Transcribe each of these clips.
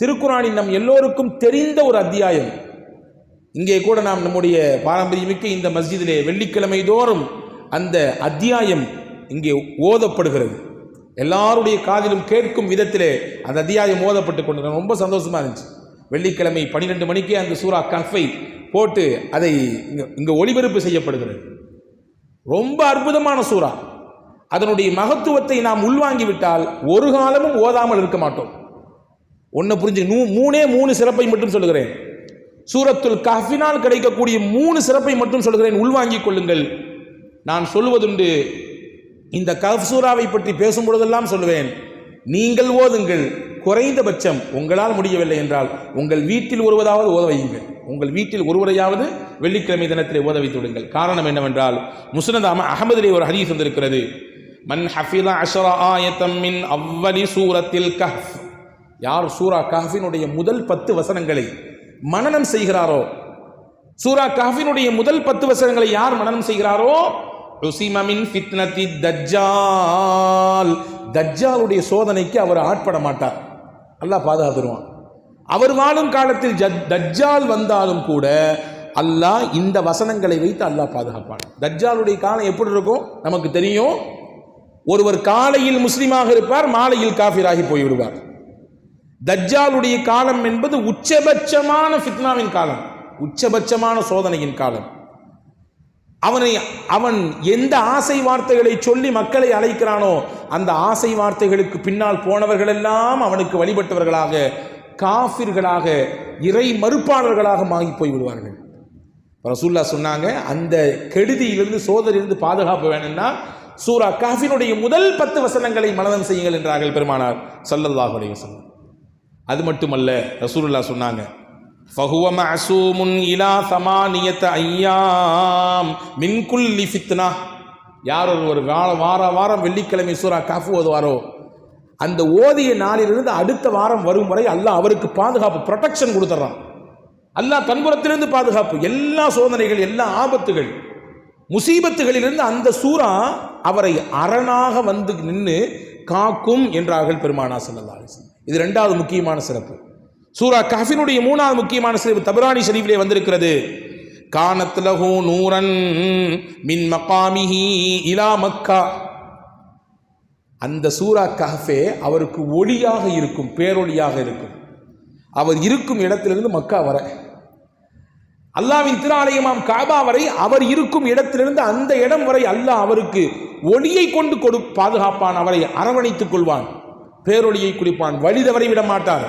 திருக்குறானின் நம் எல்லோருக்கும் தெரிந்த ஒரு அத்தியாயம். இங்கே கூட நாம் நம்முடைய பாரம்பரியமிக்க இந்த மஸ்ஜிதிலே வெள்ளிக்கிழமை தோறும் அந்த அத்தியாயம் இங்கே ஓதப்படுகிறது. எல்லாருடைய காதிலும் கேட்கும் விதத்திலே அந்த அத்தியாயம் ஓதப்பட்டு கொண்டு ரொம்ப சந்தோஷமா இருந்துச்சு. வெள்ளிக்கிழமை பன்னிரெண்டு மணிக்கே அந்த சூரா கஃபை போட்டு அதை இங்கே இங்கே ஒளிபரப்பு செய்யப்படுகிறது. ரொம்ப அற்புதமான சூறா அதனுடைய மகத்துவத்தை நாம் உள்வாங்கி விட்டால் ஒரு காலமும் ஓதாமல் இருக்க மாட்டோம். ஒன்று புரிஞ்சு நூ மூணே மூணு சிறப்பை மட்டும் சொல்லுகிறேன். சூரத்துல் கஃபினால் கிடைக்கக்கூடிய மூணு சிறப்பை மட்டும் சொல்லுகிறேன். உள்வாங்கிக் கொள்ளுங்கள். நான் சொல்லுவதுண்டு இந்த கஃப் சூறாவை பற்றி பேசும் பொழுதெல்லாம் சொல்லுவேன். நீங்கள் ஓதுங்கள். குறைந்தபட்சம் உங்களால் முடியவில்லை என்றால் உங்கள் வீட்டில் ஒருவதாவது ஓத வையுங்கள். உங்கள் வீட்டில் ஒருவரையாவது வெள்ளிக்கிழமை தினத்திலே ஓத வைத்து விடுங்கள். காரணம் என்னவென்றால் முஸ்னதாம அகமதிலே ஒரு ஹதீஸ் வந்திருக்கிறது. மன் ஹஃபிதா அஷரா ஆயத்தம் மின் அவ்வலி சூரத்தில் கஹ் யார் சூரா காஃபினுடைய முதல் பத்து வசனங்களை மனனம் செய்கிறாரோ சூரா காஃபினுடைய முதல் பத்து வசனங்களை யார் மனனம் செய்கிறாரோ? ருசிமமின் ஃபித்னதி தஜ்ஜால். தஜ்ஜாலுடைய சோதனைக்கு அவர் ஆட்பட மாட்டார். அல்லாஹ் பாதுகாத்துருவான். அவர் வாழும் காலத்தில் தஜ்ஜால் வந்தாலும் கூட அல்லாஹ் இந்த வசனங்களை வைத்து அல்லாஹ் பாதுகாப்பான். தஜ்ஜாலுடைய காலம் எப்படி இருக்கும்? நமக்கு தெரியும். ஒருவர் காலையில் முஸ்லீமாக இருப்பார் மாலையில் காஃபிராகி போய்விடுவார். தஜ்ஜாலுடைய காலம் என்பது உச்சபட்சமான ஃபித்னாவின் காலம் உச்சபட்சமான சோதனையின் காலம். அவனை அவன் எந்த ஆசை வார்த்தைகளை சொல்லி மக்களை அழைக்கிறானோ அந்த ஆசை வார்த்தைகளுக்கு பின்னால் போனவர்களெல்லாம் அவனுக்கு வழிபட்டவர்களாக காஃபிர்களாக இறை மறுப்பாளர்களாக மாறி போய் விடுவார்கள் ரசூல்லா சொன்னாங்க அந்த கெடுதியிலிருந்து சோதனையிலிருந்து பாதுகாப்பு வேணும்னா சூரா காஃபினுடைய முதல் பத்து வசனங்களை மனதம் செய்யுங்கள் என்றார்கள் பெருமானார் சல்லல்லாஹுடைய அலைஹி அது மட்டுமல்ல ரசூலுல்லா சொன்னாங்க ஃபஹுவ மஅசூமுன் இலா சமானியத்த ஐயாம் மின் லிஃபித்னா யார் ஒரு வார வார வாரம் வெள்ளிக்கிழமை சூரா காஃபு ஓதுவாரோ அந்த ஓதிய நாளிலிருந்து அடுத்த வாரம் வரும் வரை அல்லாஹ் அவருக்கு பாதுகாப்பு ப்ரொடெக்ஷன் கொடுத்துட்றான் அல்லாஹ் தன்புறத்திலிருந்து பாதுகாப்பு எல்லா சோதனைகள் எல்லா ஆபத்துகள் முசீபத்துகளிலிருந்து அந்த சூரா அவரை அரணாக வந்து நின்று காக்கும் என்றார்கள் பெருமானா ஸல்லல்லாஹு அலைஹி இது ரெண்டாவது முக்கியமான சிறப்பு. சூரா கஃபினுடைய மூணாவது முக்கியமான சிறப்பு தபரானி ஷரீஃபிலே வந்திருக்கிறது. கானத் லஹு நூரன் மின் மகாமிஹி இலா மக்கா. அந்த சூரா கஹ்ஃபே அவருக்கு ஒளியாக இருக்கும் பேரொளியாக இருக்கும். அவர் இருக்கும் இடத்திலிருந்து மக்கா வர. அல்லாவின் திருஆலயமாம் காபா வரை அவர் இருக்கும் இடத்திலிருந்து அந்த இடம் வரை அல்லாஹ் அவருக்கு ஒளியை கொண்டு கொடு பாதுகாப்பான் அவரை அரவணைத்துக் கொள்வான். பேரொழியை குடிப்பான். வழி தவறி விட மாட்டார்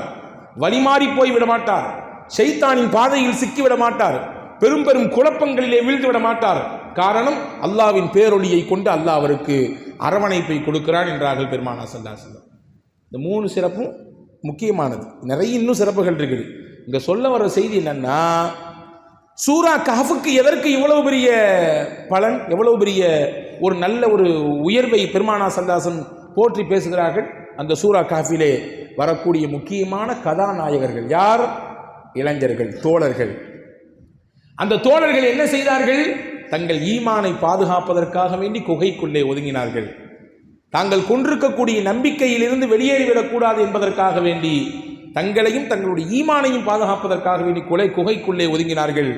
வழிமாறி போய் விட மாட்டார் ஷைத்தானின் பாதையில் சிக்கி விட மாட்டார் பெரும் பெரும் குழப்பங்களிலே வீழ்ந்து விட மாட்டார் காரணம் அல்லாவின் பேரொழியை கொண்டு அல்லாஹ் அவருக்கு அரவணைப்பை கொடுக்கிறான் என்றார்கள் பெருமானா சல்லா செல்லம் இந்த மூணு சிறப்பும் முக்கியமானது. நிறைய இன்னும் சிறப்புகள் இருக்குது. இங்கே சொல்ல வர செய்தி என்னன்னா சூரா கஹஃபுக்கு எதற்கு இவ்வளவு பெரிய பலன் எவ்வளவு பெரிய ஒரு நல்ல ஒரு உயர்வை பெருமானா சந்தாசன் போற்றி பேசுகிறார்கள்? அந்த சூரா காஃபிலே வரக்கூடிய முக்கியமான கதாநாயகர்கள் யார்? இளைஞர்கள் தோழர்கள். அந்த தோழர்கள் என்ன செய்தார்கள்? தங்கள் ஈமானை பாதுகாப்பதற்காக வேண்டி குகைக்குள்ளே ஒதுங்கினார்கள். தாங்கள் கொண்டிருக்கக்கூடிய நம்பிக்கையிலிருந்து வெளியேறிவிடக்கூடாது என்பதற்காக வேண்டி தங்களையும் தங்களுடைய ஈமானையும் பாதுகாப்பதற்காக வேண்டி கொலை குகைக்குள்ளே ஒதுங்கினார்கள்.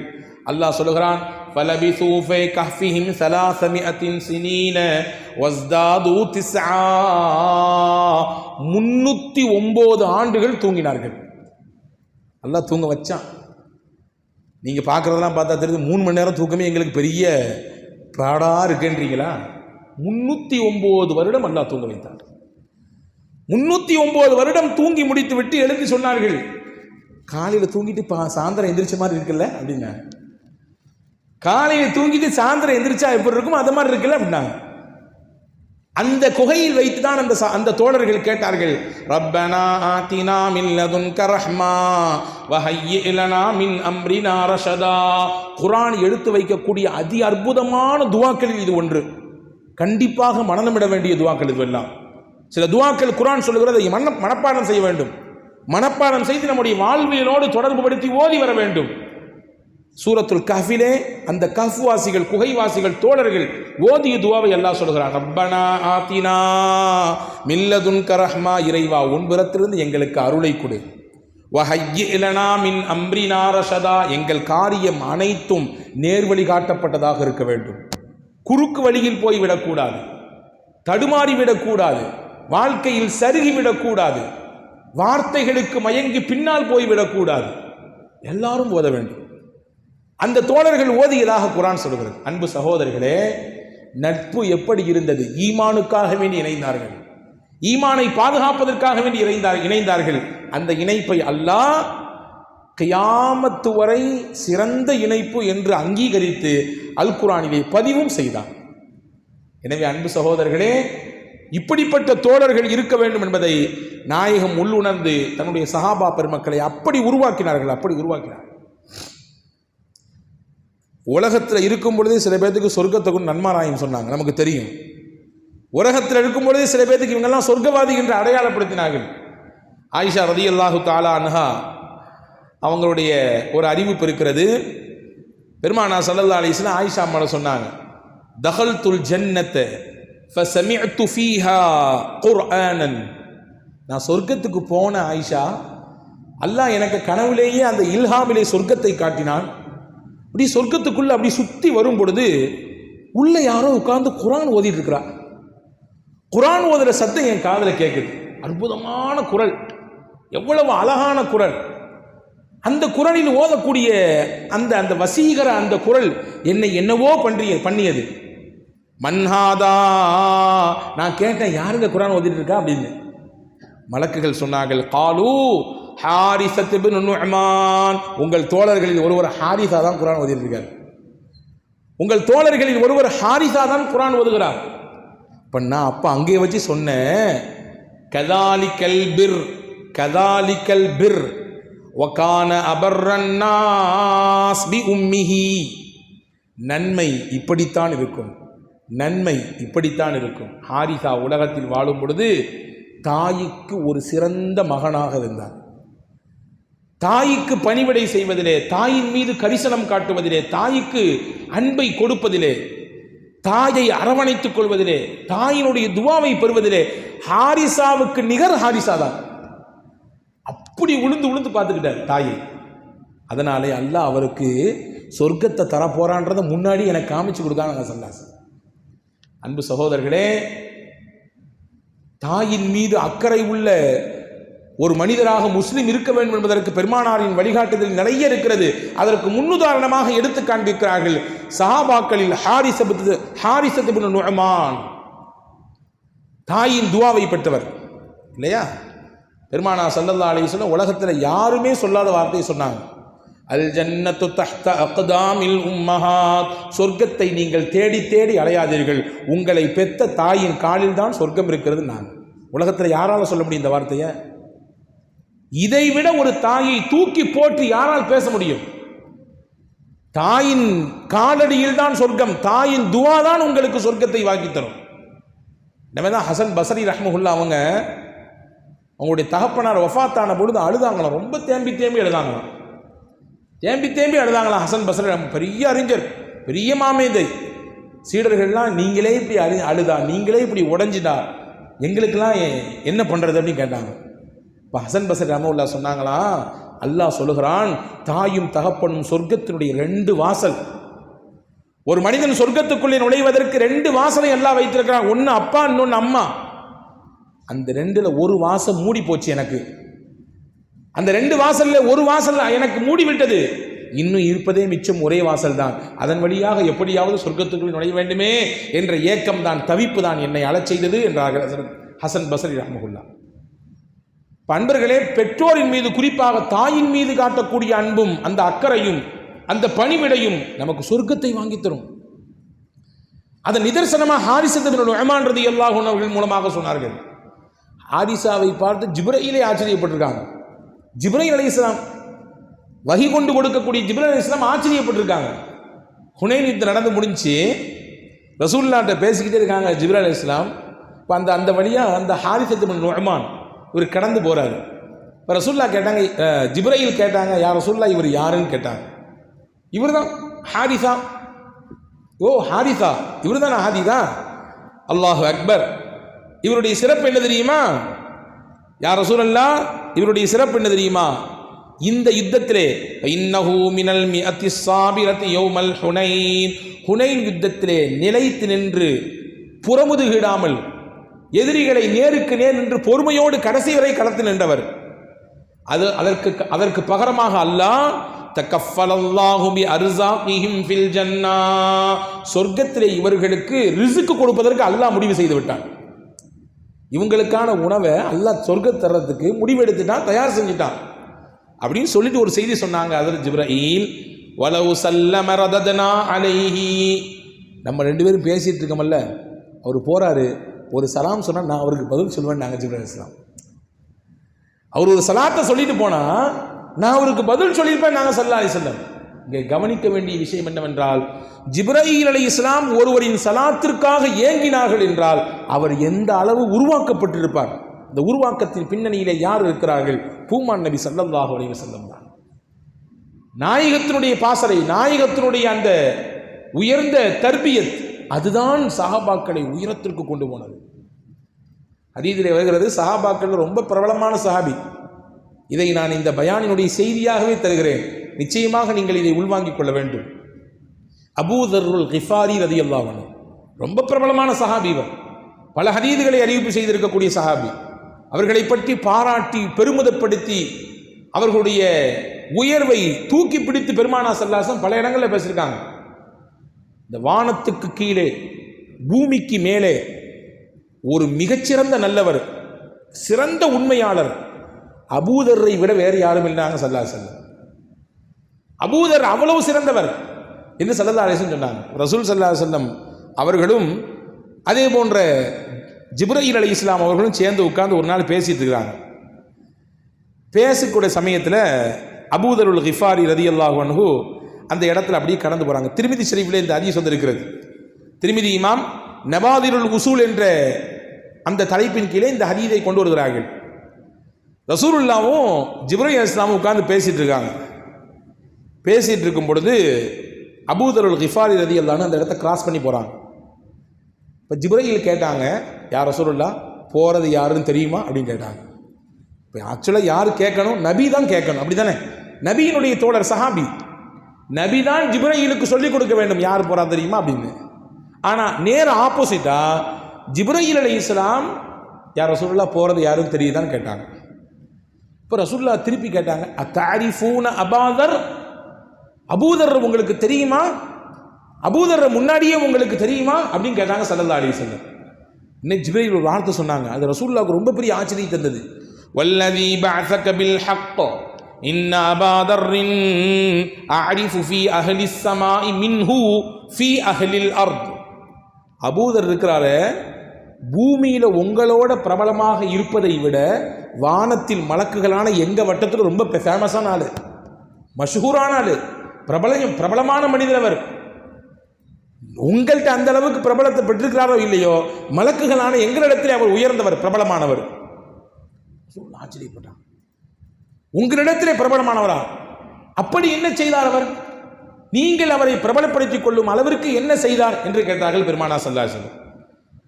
அல்லாஹ் சொல்லுகிறான் فَلَبِثُوا فِي كَهْفِهِمْ ثَلَاثَمِائَةٍ سِنِينَ وَازْدَادُوا تِسْعًا முன்னூத்தி ஒன்பது ஆண்டுகள் தூங்கினார்கள் அல்லாஹ் தூங்க வச்சான் நீங்கள் பார்க்குறதெல்லாம் பார்த்தா தெரியுது மூணு மணி நேரம் தூக்கமே எங்களுக்கு பெரிய ப்ராடாக இருக்குன்றீங்களா முன்னூற்றி ஒம்பது வருடம் அல்லாஹ் தூங்க வைத்தார் முன்னூற்றி ஒம்பது வருடம் தூங்கி முடித்து விட்டு எழுந்து சொன்னார்கள் காலையில் தூங்கிட்டு பா சாயந்தரம் எந்திரிச்ச மாதிரி இருக்குல்ல அப்படின்னா காலையில் தூங்கிட்டு சாயந்தரம் எந்திரிச்சா எப்படி இருக்கும் அது மாதிரி இருக்குல்ல அப்படின்னாங்க. அந்த குகையில் வைத்து தான் அந்த ச- அந்த தோழர்கள் கேட்டார்கள். ரப்பனா ஆத்தினா மின் லதுன் கரஹ்மா வஹய்யிஅ மின் அம்ரினா ரஷதா. குரான் எடுத்து வைக்கக்கூடிய அதி அற்புதமான துவாக்களில் இது ஒன்று. கண்டிப்பாக மனநமிட வேண்டிய துவாக்கள் இதுவெல்லாம் சில துவாக்கள் குரான் சொல்லுகிறது அதை மன மனப்பாடம் செய்ய வேண்டும். மனப்பாடம் செய்து நம்முடைய வாழ்வியலோடு தொடர்பு படுத்தி ஓதி வர வேண்டும். சூரத்துல் கஃபிலே அந்த கஹ்வாசிகள் குகைவாசிகள் தோழர்கள் ஓதிய துவாவை எல்லாம் சொல்கிறான் ரப்பனா ஆத்தினா மில்லதுன் கரஹ்மா இறைவா உன் புறத்திலிருந்து எங்களுக்கு அருளை கொடு. வஹய்யிலனா மின் அம்ரினாரஷதா எங்கள் காரியம் அனைத்தும் நேர்வழி காட்டப்பட்டதாக இருக்க வேண்டும். குறுக்கு வழியில் போய் விடக்கூடாது. தடுமாறி விடக்கூடாது. வாழ்க்கையில் சருகி விடக்கூடாது. வார்த்தைகளுக்கு மயங்கி பின்னால் போய் விடக்கூடாது. எல்லாரும் ஓத வேண்டும். அந்த தோழர்கள் ஓதியதாக குரான் சொல்கிறது. அன்பு சகோதரர்களே நட்பு எப்படி இருந்தது? ஈமானுக்காக வேண்டி இணைந்தார்கள். ஈமானை பாதுகாப்பதற்காக வேண்டி இணைந்தார் இணைந்தார்கள். அந்த இணைப்பை அல்லாஹ் கியாமத்து வரை சிறந்த இணைப்பு என்று அங்கீகரித்து அல் குரானிலே பதிவும் செய்தான். எனவே அன்பு சகோதரர்களே இப்படிப்பட்ட தோழர்கள் இருக்க வேண்டும் என்பதை நாயகம் உள்ளுணர்ந்து தன்னுடைய சஹாபா பெருமக்களை அப்படி உருவாக்கினார்கள் அப்படி உருவாக்கினார்கள். உலகத்தில் இருக்கும் பொழுதே சில பேர்த்துக்கு சொர்க்கத்தை கொண்டு நன்மாராயம் சொன்னாங்க. நமக்கு தெரியும். உலகத்தில் இருக்கும் பொழுதே சில பேர்த்துக்கு இவங்கெல்லாம் சொர்க்கவாதி என்று அடையாளப்படுத்தினார்கள். ஆயிஷா ரதி அல்லாஹு தாலா அன்ஹா அவங்களுடைய ஒரு அறிவிப்பு இருக்கிறது பெருமானா சல்லல்லா அலிஸ்லாம் ஆயிஷா அம்மாவை சொன்னாங்க. தஹல் துல் ஜன்னத்தை ஃபசமிஅத்து ஃபீஹா குர்ஆனன். நான் சொர்க்கத்துக்கு போன ஆயிஷா அல்லாஹ் எனக்கு கனவுலேயே அந்த இல்ஹாமிலே சொர்க்கத்தை காட்டினான். அப்படி சொர்க்கத்துக்குள்ளே அப்படி சுற்றி வரும் பொழுது உள்ளே யாரோ உட்கார்ந்து குரான் ஓதிட்டு இருக்கிறா குரான் ஓதுகிற சத்தம் என் காதில் கேட்குது அற்புதமான குரல். எவ்வளவு அழகான குரல். அந்த குரலில் ஓதக்கூடிய அந்த அந்த வசீகர அந்த குரல் என்னை என்னவோ பண்ணிய பண்ணியது. மன்ஹாதா நான் கேட்டேன் யாருங்க குரான் ஓதிட்டு இருக்கா அப்படின்னு. மலக்குகள் சொன்னார்கள் காலு ஹாரிசத் இப்னு உங்கள் தோழர்களில் ஒருவர் ஹாரிசா தான் குரான் ஓதிட்டு உங்கள் தோழர்களில் ஒருவர் ஹாரிசா தான் குரான் ஓதுகிறார். இப்போ நான் அப்போ அங்கே வச்சு சொன்னேன். கதாலிக்கல் பிர் கதாலிக்கல் பிர். ஒக்கான அபர்ரன்னாஸ் பி உம்மிஹி. நன்மை இப்படித்தான் இருக்கும். நன்மை இப்படித்தான் இருக்கும். ஹாரிசா உலகத்தில் வாழும் பொழுது தாய்க்கு ஒரு சிறந்த மகனாக இருந்தார் தாய்க்கு பணிவிடை செய்வதிலே தாயின் மீது கரிசனம் காட்டுவதிலே தாய்க்கு அன்பை கொடுப்பதிலே தாயை அரவணைத்துக் கொள்வதிலே தாயினுடைய துவாவை பெறுவதிலே ஹாரிசாவுக்கு நிகர் ஹாரிசா தான். அப்படி உளுந்து உளுந்து பார்த்துக்கிட்டார் தாயை. அதனாலே அல்லாஹ் அவருக்கு சொர்க்கத்தை தரப்போறான்றதை முன்னாடி எனக்கு காமிச்சு கொடுக்காங்க சல்லாஸ். அன்பு சகோதரர்களே தாயின் மீது அக்கறை உள்ள ஒரு மனிதராக முஸ்லிம் இருக்க வேண்டும் என்பதற்கு பெருமானாரின் வழிகாட்டுதல் நிறைய இருக்கிறது. அதற்கு முன்னுதாரணமாக எடுத்து காண்பிக்கிறார்கள் சஹாபாக்களில் ஹாரிசபத்து ஹாரிசத்து நுழமான் தாயின் துவாவை பெற்றவர். இல்லையா? பெருமானா சல்லல்லா அலைஹி உலகத்தில் யாருமே சொல்லாத வார்த்தையை சொன்னாங்க. அல் ஜன்னத்து தஹ்த அக்தாமில் உம்மஹாத். சொர்க்கத்தை நீங்கள் தேடி தேடி அலையாதீர்கள். உங்களை பெத்த தாயின் காலில் தான் சொர்க்கம் இருக்கிறது நான் உலகத்தில் யாரால சொல்ல முடியும் இந்த வார்த்தையை? இதைவிட ஒரு தாயை தூக்கி போட்டு யாரால் பேச முடியும்? தாயின் காலடியில் தான் சொர்க்கம் தாயின் துவா தான் உங்களுக்கு சொர்க்கத்தை வாக்கித்தரும் தரும். தான் ஹசன் பசரி ரஹ்மஹுல்லா அவங்க அவங்களுடைய தகப்பனார் ஒஃபாத்தான பொழுது அழுதாங்களாம் ரொம்ப தேம்பி தேம்பி அழுதாங்களாம். தேம்பி தேம்பி அழுதாங்களாம் ஹசன் பசரி பெரிய அறிஞர் பெரிய மாமேதை. சீடர்கள்லாம் நீங்களே இப்படி அழு அழுதா நீங்களே இப்படி உடஞ்சிட்டா எங்களுக்கெல்லாம் என்ன பண்ணுறது அப்படின்னு கேட்டாங்க. இப்போ ஹசன் பசர் ரஹமுல்லா சொன்னாங்களா? அல்லாஹ் சொல்லுகிறான் தாயும் தகப்பனும் சொர்க்கத்தினுடைய ரெண்டு வாசல். ஒரு மனிதன் சொர்க்கத்துக்குள்ளே நுழைவதற்கு ரெண்டு வாசலை எல்லாம் வைத்திருக்கிறான். ஒன்று அப்பா இன்னொன்று அம்மா. அந்த ரெண்டில் ஒரு வாசல் மூடி போச்சு எனக்கு. அந்த ரெண்டு வாசலில் ஒரு வாசல் எனக்கு மூடி விட்டது. இன்னும் இருப்பதே மிச்சம் ஒரே வாசல் தான். அதன் வழியாக எப்படியாவது சொர்க்கத்துக்குள் நுழைய வேண்டுமே என்ற ஏக்கம் தான் தவிப்பு தான் என்னை அழச் செய்தது என்றார்கள் ஹசன் பசரி ரஹமகுல்லா பண்பர்களே பெற்றோரின் மீது குறிப்பாக தாயின் மீது காட்டக்கூடிய அன்பும் அந்த அக்கறையும் அந்த பணிவிடையும் நமக்கு சொர்க்கத்தை வாங்கித் தரும். அதன் நிதர்சனமாக ஹாரிசத்து நுஹமான் ரதி அல்லாஹ் அவர்கள் மூலமாக சொன்னார்கள். ஹாரிசாவை பார்த்து ஜிப்ரையிலே ஆச்சரியப்பட்டிருக்காங்க. ஜிப்ரைல் அலி இஸ்லாம் வகி கொண்டு கொடுக்கக்கூடிய ஜிப்ரைல் அலி இஸ்லாம் ஆச்சரியப்பட்டிருக்காங்க. ஹுனைன் யுத்தம் நடந்து முடிஞ்சு ரசூல்லாட்ட பேசிக்கிட்டே இருக்காங்க ஜிப்ரா அலி இஸ்லாம் இப்போ அந்த அந்த வழியாக அந்த ஹாரிசத்து நுஹமான் இவர் கடந்து போகிறாரு இப்போ ரசுல்லா கேட்டாங்க ஜிப்ரையில் கேட்டாங்க யார் ரசுல்லா இவர் யாருன்னு கேட்டாங்க. இவர் தான் ஹாரிசா. ஓ ஹாரிசா. இவர் தான் ஹாதிதா அல்லாஹு அக்பர். இவருடைய சிறப்பு என்ன தெரியுமா? யார் ரசூலல்லா இவருடைய சிறப்பு என்ன தெரியுமா? இந்த யுத்தத்திலே இன்னஹு மினல் மிஅத்தி ஸாபிரத்தி யோமல் ஹுனைன். ஹுனைன் யுத்தத்திலே நிலைத்து நின்று புறமுதுகிடாமல் எதிரிகளை நேருக்கு நேர் நின்று பொறுமையோடு கடைசி வரை கடத்தி நின்றவர். அது அதற்கு அதற்கு பகரமாக அல்லாஹ் தக்கஃபலல்லாஹு பி ஃபில் ஜன்னா. சொர்க்கத்திலே இவர்களுக்கு ரிசுக்கு கொடுப்பதற்கு அல்லாஹ் முடிவு செய்து விட்டான். இவங்களுக்கான உணவை அல்லாஹ் சொர்க்க தர்றதுக்கு முடிவெடுத்துட்டான் தயார் செஞ்சுட்டான். அப்படின்னு சொல்லிட்டு ஒரு செய்தி சொன்னாங்க அதில் ஜிப்ரஹீல் வலவு சல்லம ரததனா அலைஹி. நம்ம ரெண்டு பேரும் பேசிட்டு இருக்கோமல்ல அவர் போறாரு. ஒரு சலாம் சொன்னால் நான் அவருக்கு பதில் சொல்லுவேன் நாங்கள் ஜிப்ரல் இஸ்லாம் அவர் ஒரு சலாத்தை சொல்லிட்டு போனால் நான் அவருக்கு பதில் சொல்லியிருப்பேன் நாங்கள் சல்லா அலிசல்லம் இங்கே கவனிக்க வேண்டிய விஷயம் என்னவென்றால் ஜிப்ரஹீல் அலி இஸ்லாம் ஒருவரின் சலாத்திற்காக ஏங்கினார்கள் என்றால் அவர் எந்த அளவு உருவாக்கப்பட்டிருப்பார்? இந்த உருவாக்கத்தின் பின்னணியிலே யார் இருக்கிறார்கள்? பூமான் நபி சல்லல்லாஹு அலைஹி செல்லம் தான். நாயகத்தினுடைய பாசறை நாயகத்தினுடைய அந்த உயர்ந்த தர்பியத் அதுதான் சஹாபாக்களை உயரத்திற்கு கொண்டு போனது. அதீதிலே வருகிறது சஹாபாக்கள் ரொம்ப பிரபலமான சஹாபி. இதை நான் இந்த பயானினுடைய செய்தியாகவே தருகிறேன். நிச்சயமாக நீங்கள் இதை உள்வாங்கிக் கொள்ள வேண்டும். அபூதருல் கிஃபாரி ரதி அல்லாஹன் ரொம்ப பிரபலமான சஹாபி இவர். பல ஹதீதுகளை அறிவிப்பு செய்திருக்கக்கூடிய சஹாபி. அவர்களை பற்றி பாராட்டி பெருமிதப்படுத்தி அவர்களுடைய உயர்வை தூக்கி பிடித்து பெருமானா சல்லாசம் பல இடங்களில் பேசியிருக்காங்க. இந்த வானத்துக்கு கீழே பூமிக்கு மேலே ஒரு மிகச்சிறந்த நல்லவர் சிறந்த உண்மையாளர் அபூதரை விட வேறு யாரும் இல்லைனாங்க சல்லா செல்லம் அபூதர் அவ்வளவு சிறந்தவர் என்று சல்லா அலிசன் சொன்னாங்க. ரசூல் சல்லா செல்லம் அவர்களும் அதே போன்ற ஜிப்ரஹீல் அலி இஸ்லாம் அவர்களும் சேர்ந்து உட்கார்ந்து ஒரு நாள் பேசிட்டு இருக்கிறாங்க. பேசக்கூடிய சமயத்தில் அபூதருல் ஹிஃபாரி ரதி அல்லாஹு அந்த இடத்துல அப்படியே கடந்து போகிறாங்க திருமிதி ஷெரீஃபில் இந்த அதிகம் வந்திருக்கிறது. திருமிதி இமாம் நவாதிருல் உசூல் என்ற அந்த தலைப்பின் கீழே இந்த ஹதீதை கொண்டு வருகிறார்கள். ரசூருல்லாவும் ஜிப்ரஹி இஸ்லாமும் உட்கார்ந்து பேசிட்டு இருக்காங்க. பேசிட்டு இருக்கும் பொழுது அபூதருல் கிஃபாரி ரதி அல்லான்னு அந்த இடத்த கிராஸ் பண்ணி போகிறாங்க இப்போ ஜிப்ரஹில் கேட்டாங்க யார் ரசூருல்லா போகிறது யாருன்னு தெரியுமா? அப்படின்னு கேட்டாங்க. இப்போ ஆக்சுவலாக யார் கேட்கணும்? நபி தான் கேட்கணும். அப்படி தானே நபியினுடைய தோழர் சஹாபி. நபி தான் ஜிப்ரஹீலுக்கு சொல்லிக் கொடுக்க வேண்டும். யார் போகிறா தெரியுமா? அப்படின்னு. ஆனால் நேர ஆப்போசிட்டாக ஜிப்ரஹீல் அலி இஸ்லாம் யார் ரசூல்லா போகிறது யாரும் தெரியுதான்னு கேட்டாங்க. இப்போ ரசூல்லா திருப்பி கேட்டாங்க அத்தாரிஃபூன அபாதர்? அபூதர் உங்களுக்கு தெரியுமா? அபூதர் முன்னாடியே உங்களுக்கு தெரியுமா? அப்படின்னு கேட்டாங்க சல்லல்லா அலி சொல்லம் இன்னைக்கு ஜிப்ரஹீல் ஒரு வார்த்தை சொன்னாங்க. அது ரசூல்லாவுக்கு ரொம்ப பெரிய ஆச்சரியம் தந்தது. வல்லதி பஅஸக பில் ஹக். இன் அபா தர்ரின் அஅரிஃபு ஃபீ அஹ்லி ஸமாஇ மின்ஹு ஃபீ அஹ்லில் அர்த் அபூதர் இருக்கிறாரு பூமியில உங்களோட பிரபலமாக இருப்பதை விட வானத்தில் மலக்குகளான எங்க வட்டத்தில் ரொம்ப ஃபேமஸான ஆளு மஷூரான ஆளு பிரபலம் பிரபலமான மனிதர் அவர் உங்கள்கிட்ட அந்த அளவுக்கு பிரபலத்தை பெற்றிருக்கிறாரோ இல்லையோ மலக்குகளான எங்களிடத்தில் அவர் உயர்ந்தவர் பிரபலமானவர் ஆச்சரியப்பட்டான் உங்களிடத்திலே பிரபலமானவரா அப்படி என்ன செய்தார் அவர்? நீங்கள் அவரை பிரபலப்படுத்திக் கொள்ளும் அளவிற்கு என்ன செய்தார் என்று கேட்டார்கள் பெருமானா சல்லாசன்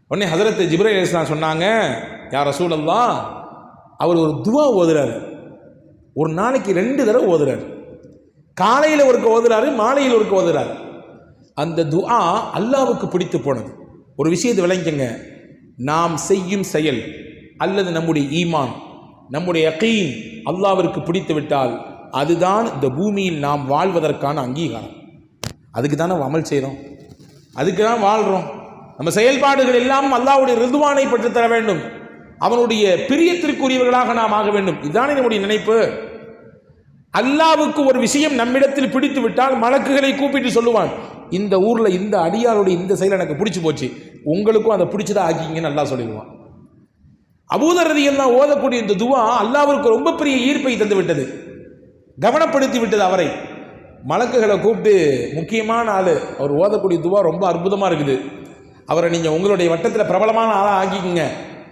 உடனே ஹசரத் ஜிப்ரேல் இஸ்லாம் சொன்னாங்க யார் ரசூல் அவர் ஒரு துவா ஓதுறாரு. ஒரு நாளைக்கு ரெண்டு தடவை ஓதுறாரு. காலையில் ஒருக்க ஓதுறாரு மாலையில் ஒருக்க ஓதுறாரு. அந்த துஆ அல்லாவுக்கு பிடித்து போனது. ஒரு விஷயத்தை விளங்கிக்கங்க. நாம் செய்யும் செயல் அல்லது நம்முடைய ஈமான் நம்முடைய யகீன் அல்லாவிற்கு பிடித்து விட்டால் அதுதான் இந்த பூமியில் நாம் வாழ்வதற்கான அங்கீகாரம். அதுக்கு தானே அமல் செய்கிறோம் அதுக்கு தான் வாழ்கிறோம் நம்ம செயல்பாடுகள் எல்லாம் அல்லாவுடைய ரிதுவானை பெற்றுத்தர தர வேண்டும். அவனுடைய பிரியத்திற்குரியவர்களாக நாம் ஆக வேண்டும். இதுதானே நம்முடைய நினைப்பு. அல்லாவுக்கு ஒரு விஷயம் நம்மிடத்தில் பிடித்து விட்டால் மலக்குகளை கூப்பிட்டு சொல்லுவான் இந்த ஊரில் இந்த அடியாருடைய இந்த செயல் எனக்கு பிடிச்சி போச்சு. உங்களுக்கும் அதை பிடிச்சதா ஆக்கிங்கன்னு நல்லா சொல்லிடுவான். அபூதரதி எல்லாம் ஓதக்கூடிய இந்த துவா அல்லாவிற்கு ரொம்ப பெரிய ஈர்ப்பை தந்து விட்டது. கவனப்படுத்தி விட்டது அவரை. மலக்குகளை கூப்பிட்டு முக்கியமான ஆள். அவர் ஓதக்கூடிய துவா ரொம்ப அற்புதமாக இருக்குது. அவரை நீங்கள் உங்களுடைய வட்டத்தில் பிரபலமான ஆளாக ஆக்கிக்குங்க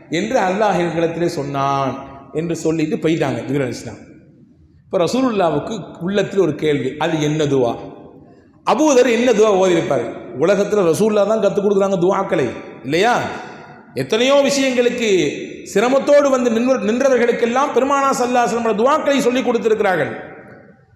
என்று அல்லாஹ் எங்களிடத்திலே சொன்னான் என்று சொல்லிட்டு போயிட்டாங்க ஜிப்ரல் இஸ்லாம் இப்போ ரசூலுல்லாவுக்கு உள்ளத்தில் ஒரு கேள்வி. அது என்ன துவா? அபூதர் என்ன துவா ஓதிருப்பார் உலகத்தில் ரசூல்லா தான் கற்றுக் கொடுக்குறாங்க துவாக்களை. இல்லையா? எத்தனையோ விஷயங்களுக்கு சிரமத்தோடு வந்து நின்று நின்றவர்களுக்கெல்லாம் பெருமானா சல்லாசனோட துவாக்களை சொல்லி கொடுத்திருக்கிறார்கள்.